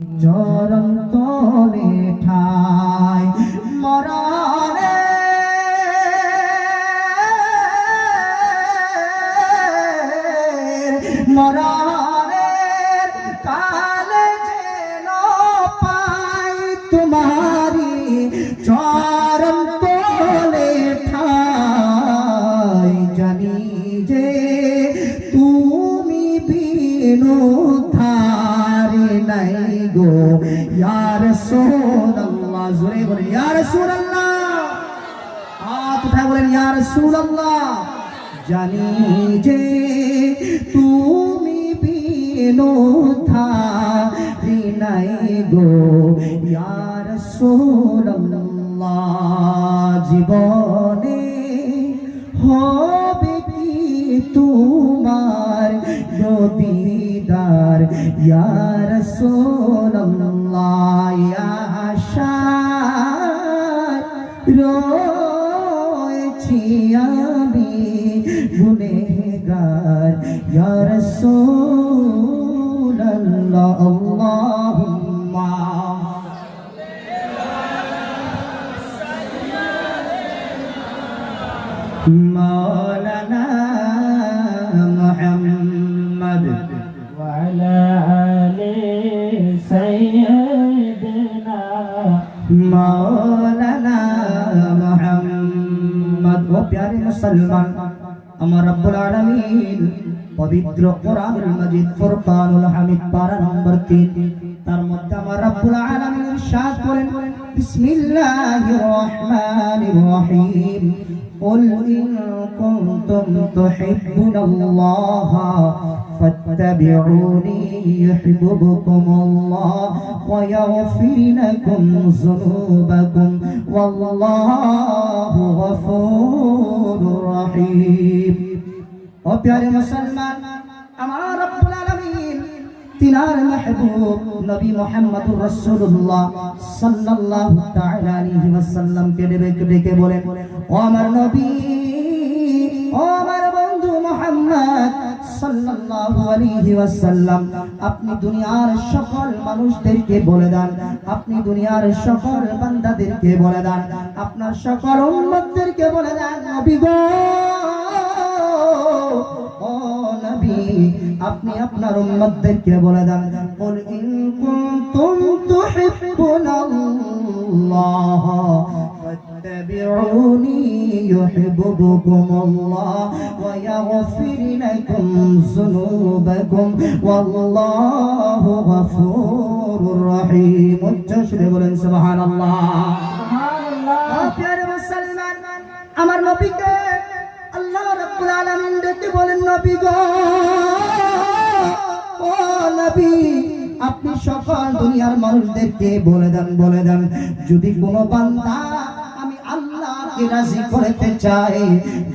চরম তলে ঠাই মরণে। মরণের সোনাল্লাহ হাত উঠায় বলেন ইয়ার সোনাল্লাহ জানি যে তুমি বিনু ধারে নাই গো। ইয়ার সোনাল্লাহ জীবনে হবে কি তোমার নবীদার ইয়া রাসূলুল্লাহ গুনেগার رسول রাসূলুল্লাহ আল্লাহুম্মা مولانا محمد. وعلى آل سيدنا مولانا محمد. Oh, وبيار مسلمان. রব্বুল আলামিন পবিত্র কোরআনুল মাজিদ ফুরকানুল হামিদ পারা নম্বর 3 তার মধ্যে আমার রব্বুল আলামিন ইরশাদ করেন বিসমিল্লাহির রহমানির রহিম قل إن كنتم تحبون الله فاتبعوني يحببكم الله ويغفر لكم ذنوبكم والله غفور رحيم ও প্যারে মুসলমান, আমার রব্বুল আলামিন তিনার মাহবুব নবী মুহাম্মদুর রাসূলুল্লাহ সাল্লাল্লাহু তাআলা আলাইহি ওয়াসাল্লাম কে ডেকে ডেকে বলেন ও আমার নবী, ও আমার বন্ধু মুহাম্মদ সাল্লাল্লাহু আলাইহি ওয়াসাল্লাম, আপনি দুনিয়ার সকল মানুষদেরকে বলে দেন, আপনি দুনিয়ার সকল বান্দাদেরকে বলে দেন, আপনার সকল উম্মতদেরকে বলে দেন, নবী গো আপনি আপনার উম্মতদেরকে বলে দেন কুল ইন কুনতুম তুহিব্বুনাল্লাহ ফাত্তাবিউনি ইউহিব্বুকুমুল্লাহ ওয়া ইয়াগফির লাকুম যুনুবাকুম ওয়াল্লাহু গফুরুর রহিম। উচ্চস্বরে বলেন সুবহানাল্লাহ। ও প্রিয় মুসলমান আমার নবীকে আল্লাহ রাব্বুল আলামিন ডেকে বলেন নবী গো আপনি সকল দুনিয়ার মানুষদেরকে বলে দেন বলে দেন। যদি কোনো বান্দা আমি আল্লাহকে রাজি করতে চাই,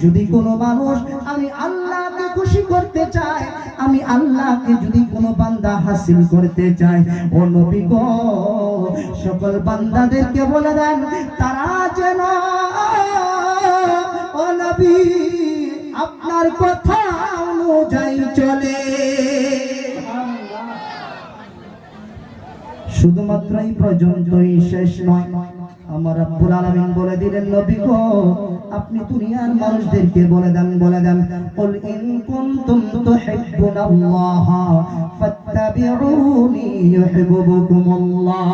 যদি কোনো মানুষ আমি আল্লাহকে খুশি করতে চাই, আমি আল্লাহকে যদি কোনো বান্দা হাসিল করতে চাই, ও নবী গো, সকল বান্দাদেরকে বলে দেন, তারা যেন, ও নবী, আপনার কথা অনুযায়ী চলে। শুধুমাত্র এই পর্যন্তই শেষ নয়। আমার আব্বুল আলামিন বলে দিলেন, নবী গো, আপনি দুনিয়ার মানুষদেরকে বলে দেন বলে দেন, কুল ইন কুনতুম তুহিব্বুনাল্লাহ ফাত্তাবিউনি ইউহিব্বুকুমুল্লাহ।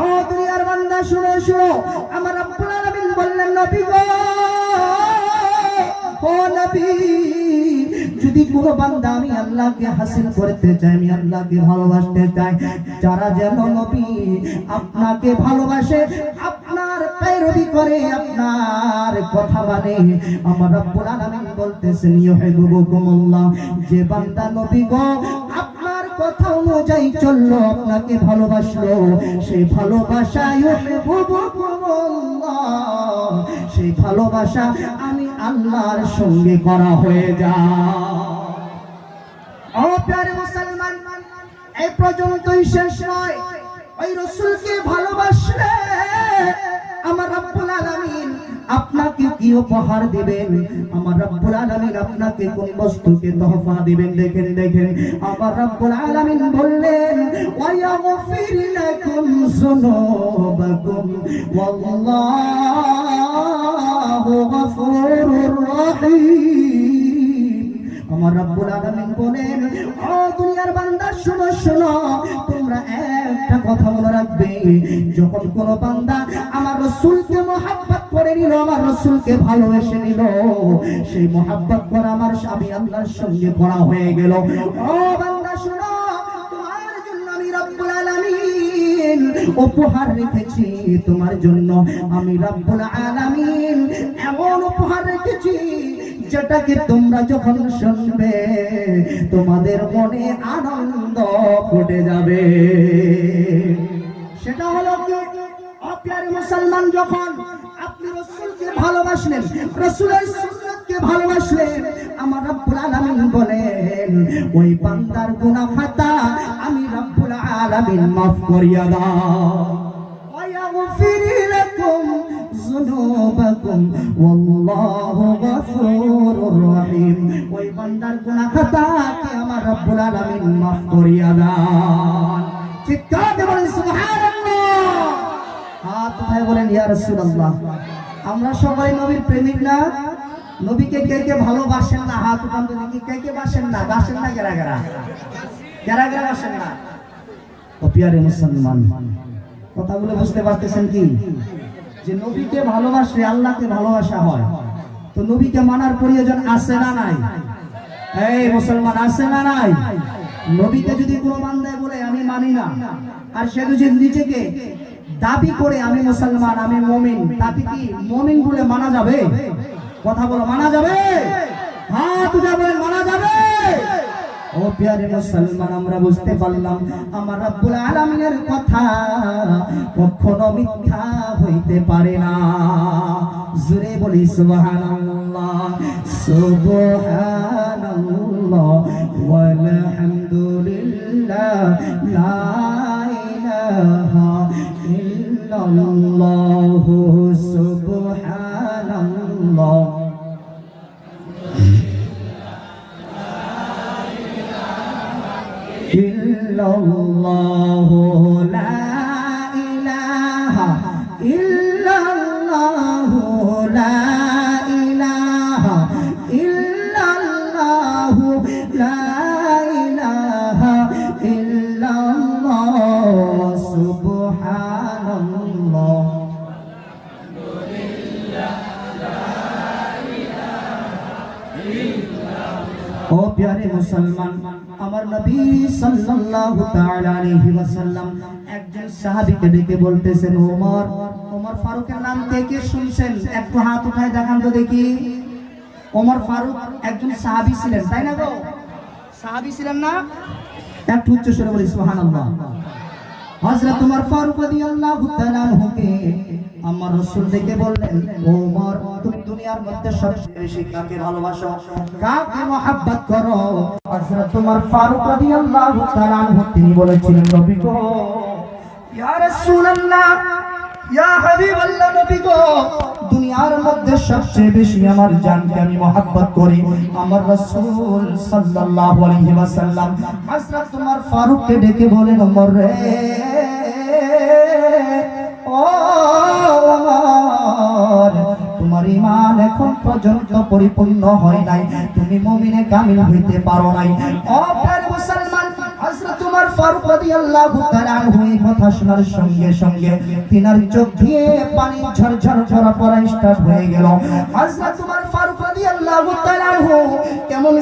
ও দুনিয়ার বান্দা, শুনো শুনো, আমার আব্বুল আলামিন বললেন, নবী গো, ও নবী যদি কোনো বান্দা, আমি আল্লাহকে হাসিল করতে চাই, আমি আল্লাহকে ভালোবাসতে চাই। যারা যেন নবী আপনাকে ভালোবাসে, আপনার পায়রবি করে, আপনার কথা মানে আমার রব্বুল আলামিন বলতেছেন ইউহিবুকুমুল্লাহ যে বান্দা নবী গো, আপনার কথা অনুযায়ী চলল, আপনাকে ভালোবাসলো সেই ভালোবাসা ইউহিবুকুমুল্লাহ সেই ভালোবাসা আমি আল্লাহর সঙ্গে করা হয়ে যায় মুসলমান, এই পর্যন্তই শেষ নয়। ওই রসুলকে ভালোবাসলে আমার রব্বুল আলামিন আপনাকে কি উপহার দিবেন? আমার রব্বুল আলামিন আপনাকে কোন বস্তুকে তোহফা দিবেন? দেখেন দেখেন। আমার রব্বুল আলামিন বললেন, ওয়ায়াগফির লাকুম যুনুবাকুম, ওয়াল্লাহু আমার রব্বুল আলামিন বলেন ও তোমরা একটা কথা মনে রাখবে। যখন কোন বান্দা আমার রাসূলকে মহব্বত করে নিল, আমার রাসূলকে ভালোবেসে নিল, সেই মহব্বত করা আমার স্বামী আল্লাহর সঙ্গে করা হয়ে গেল। ও বান্দা, শোনো, তোমার জন্য আমি রব্বুল আলামিন উপহার রেখেছি। তোমার জন্য আমি রব্বুল আলামিন এমন উপহার রেখেছি যেটাকে তোমরা যখন শুনবে, তোমাদের মনে আনন্দ ফুটে যাবে। সেটা হলো অপ্যারে মুসলমান, যখন আপনি রসুলকে ভালোবাসলেন, রসুলের সুন্নতকে ভালোবাসলেন, আমার রব্বুল আলামিন বলেন, ওই বান্দার গুনাহ খাতা আমি রব্বুল আলামিন মাফ করিয়া দাও। রহিম। ওই বান্দার গুনাহ আমার রব্বুল আলামিন maaf করিয়া দান। চিৎকার দিয়ে বলেন, সুবহানাল্লাহ! হাত উঠায় বলেন, ইয়া রাসূলুল্লাহ! আমরা সবাই নবীর প্রেমিক না। নবীকে কে কে ভালোবাসেন না? হাত উঠান দেখি, কে কে বাসেন না? বাসেন না গেরা গেরা? গেরা গেরা বাসেন না? ও মুসলমান, কথাগুলো বুঝতে পারতেছেন কি? যে নবীকে ভালোবাসে আল্লাহকে ভালোবাসা হয়। তো নবীকে মানার প্রয়োজন আছে না নাই? এই মুসলমান, আছে না নাই? নবীকে যদি কোনো দেয় বলে, আমি মানি না, আর সে যদি নিজেকে দাবি করে, আমি মুসলমান, আমি মমিন তাকে কি মমিন বলে মানা যাবে? কথা বলো, মানা যাবে হাত উঠে বলেন মানা যাবে ও প্যারে মুসলমান, আমরা বুঝতে পারলাম আমার রব্বুল আলামিনের কথা কখনো মিথ্যা হইতে পারে না। জুরে বলি সুবহানাল্লাহ সুবহানাল্লাহ ওয়ালহামদুলিল্লাহ লা illallah la ilaha illallah la ilaha illallah la ilaha illallah subhanallah ও প্যারে মুসলমান আমার নবী সাল্লাল্লাহু তাআলা আলাইহি ওয়াসাল্লাম একজন সাহাবীকে ডেকে বলতেছেন, ওমর ওমর ফারুকের নাম কে কে শুনছেন? একটু হাত উঠায় দেখান তো দেখি। ওমর ফারুক একজন সাহাবী ছিলেন, তাই না গো? সাহাবী ছিলেন না? একটু উচ্চ স্বরে বলি, সুবহানাল্লাহ। হযরত ওমর ফারুক রাদিয়াল্লাহু তাআলা হুকে আমার রাসূল ডেকে বললেন ওমর তুমি দুনিয়ার মধ্যে সবচেয়ে বেশি কাকে ভালোবাসো? কাকে mohabbat করো? হযরত ওমর ফারুক রাদিয়াল্লাহু তাআলা হুকে তিনি বলেছিলেন, নবী গো, ইয়া রাসূলুল্লাহ ওমর ফারুককে ডেকে রে তোমার ইমান এখন পর্যন্ত পরিপূর্ণ হয় নাই। তুমি মুমিনে কামিল হইতে পারো নাই। মুসলমান হযরত ওমর ফারুক রাদিয়াল্লাহু তাআলা আনহু এই কথা শোনার সঙ্গে সঙ্গে তিনার চোখ দিয়ে পানি ঝরঝর ঝরা পড়া স্টার্ট হয়ে গেল। হযরত ওমর ফারুক কেমন